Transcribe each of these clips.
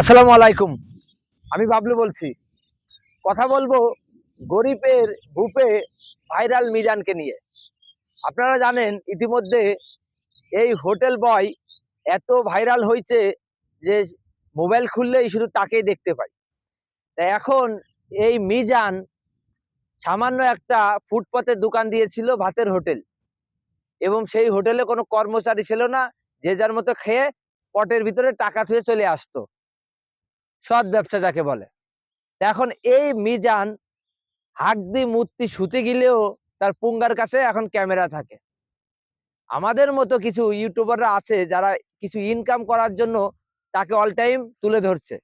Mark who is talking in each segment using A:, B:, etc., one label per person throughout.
A: আসসালামু আলাইকুম। আমি বাবলু বলছি। কথা বলব গরিবের ভূপে ভাইরাল মিজানকে নিয়ে। আপনারা জানেন ইতিমধ্যে এই হোটেল বয় এত ভাইরাল হয়েছে যে মোবাইল খুললেই শুধু তাকেই দেখতে পাই তা এখন এই মিজান সামান্য একটা ফুটপাতের দোকান দিয়েছিল ভাতের হোটেল। এবং সেই হোটেলে কোনো কর্মচারী ছিল না, যে যার মতো খেয়ে পটের ভিতরে টাকা থুয়ে চলে আসতো। সৎ ব্যবসা যাকে বলে। এখন এই মিজান হাকদি মূর্তি শুতে গেলেও তার পুঙ্গার কাছে এখন ক্যামেরা থাকে। আমাদের মতো কিছু ইউটিউবাররা আছে যারা কিছু ইনকাম করার জন্য তাকে অল টাইম তুলে ধরছে।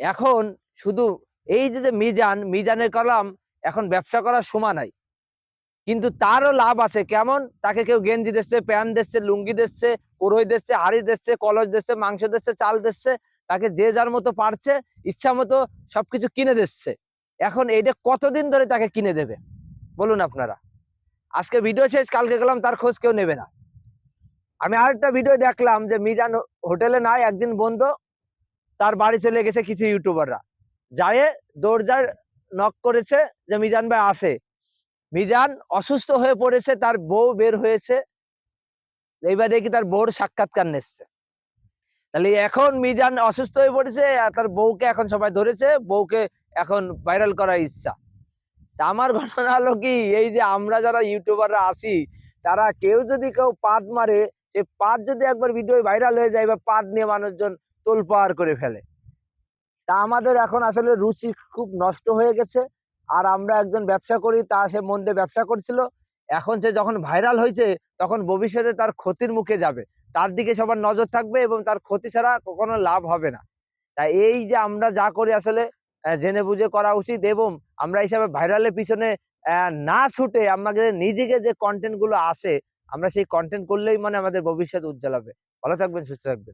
A: এখন শুধু এই যে মিজান, মিজানের কলাম এখন ব্যবসা করার সময় নাই। কিন্তু তারও লাভ আছে। কেমন? তাকে কেউ গেঞ্জি দিচ্ছে, প্যান্ট দিচ্ছে, লুঙ্গি দিচ্ছে, কোরই দিচ্ছে, হাড়ি দিচ্ছে, কলস দিচ্ছে, মাংস দিচ্ছে, চাল দিচ্ছে তাকে যে যার মতো পারছে, ইচ্ছা মতো সবকিছু কিনে দিচ্ছে। এখন এইটা কতদিন ধরে তাকে কিনে দেবে? বলুন আপনারা। আজকে ভিডিও শেষ, কালকে গেলাম, তার খোঁজ কেউ নেবে না। আমি আরেকটা ভিডিও দেখলাম যে মিজান হোটেলে নাই, একদিন বন্ধ, তার বাড়ি চলে গেছে কিছু ইউটিউবাররা। যায় দরজার নক করেছে যে মিজান ভাই আসে। মিজান অসুস্থ হয়ে পড়েছে, তার বউ বের হয়েছে। এইবার দেখি তার বউর সাক্ষাৎকার নিচ্ছে। তাহলে এখন মিজান অসুস্থ হয়ে পড়েছে আর তার বউকে এখন সবাই ধরেছে, বউকে এখন ভাইরাল করার ইচ্ছা। তা আমার ঘটনা হলো কি, এই যে আমরা যারা ইউটিউবাররা আছি, তারা কেউ যদি কেউ পাদ মারে, সে পাদ যদি একবার ভিডিও ভাইরাল হয়ে যায় বা পাদ নিয়ে মানুষজন তোলপাড় করে ফেলে। তা আমাদের এখন আসলে রুচি খুব নষ্ট হয়ে গেছে। আর আমরা একজন ব্যবসা করি, তা সে মন ব্যবসা করছিল। এখন সে যখন ভাইরাল হয়েছে, তখন ভবিষ্যতে তার ক্ষতির মুখে যাবে। তার দিকে সবার নজর থাকবে এবং তার ক্ষতি ছাড়া কখনো লাভ হবে না। তাই এই যে আমরা যা করি আসলে জেনে বুঝে করা উচিত এবং আমরা হিসাবে ভাইরালের পিছনে না ছুটে আমাদের নিজেকে যে কন্টেন্টগুলো আসে আমরা সেই কন্টেন্ট করলেই মানে আমাদের ভবিষ্যৎ উজ্জ্বল হবে। ভালো থাকবেন, সুস্থ থাকবেন।